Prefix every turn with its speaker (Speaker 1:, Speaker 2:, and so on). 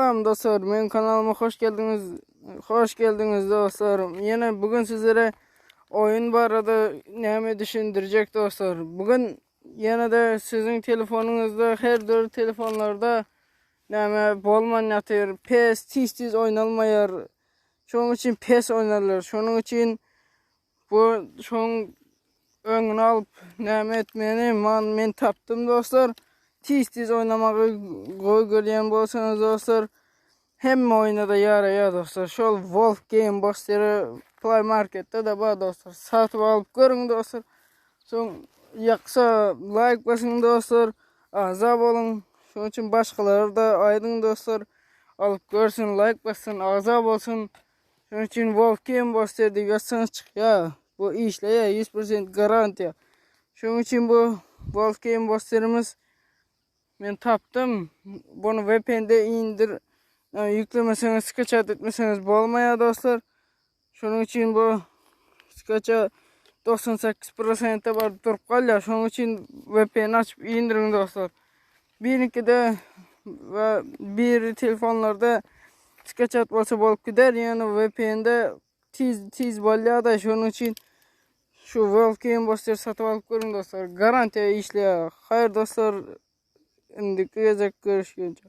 Speaker 1: Selam dostlar, benim kanalıma hoş geldiniz. Hoş geldiniz dostlarım. Yine bugün sizlere oyun barada nemi düşündürecek dostlar. Bugün yine de sizin telefonunuzda, her dört telefonlarda nemi bolman yatır. PES tiz tiz oynalmayar. Şunun için PES oynarlar. Şunun için bu şunun önünü alıp nemi etmeni man men taptım dostlar. Tiz tiz oynamağı koy görýän bolsanız dostlar hem oyunda yara ya dostlar. Şol Wolf Game Box'ları Play Market'te de var dostlar. Satıp alıp görün dostlar. Son yaksa like basın dostlar. Azab olun. Şunun için başkaları da aydın dostlar. Alıp görsün like basın azab olsun. Şunun için Wolf Game Box'ları diye yazsanız çık ya. Bu işle ya 100% garanti. Şunun için bu Wolf Game Box'larımız ben taptım. Bunu VPN'de indir. Yani yüklemeseniz, sketchat etmeseniz bolmaya dostlar. Şunun için bu sketcha 98%'e var durup kalıyor. Şunun için VPN açıp indirin dostlar. Birinki de ve bir telefonlarda sketchat bolsa bolup gider. Yani VPN'de tiz tiz bolya da şunun için şu Wolf Game Buster satıp alıp görün dostlar. Garantiye işliyor. Hayır dostlar. Indiki gezek görüşünce.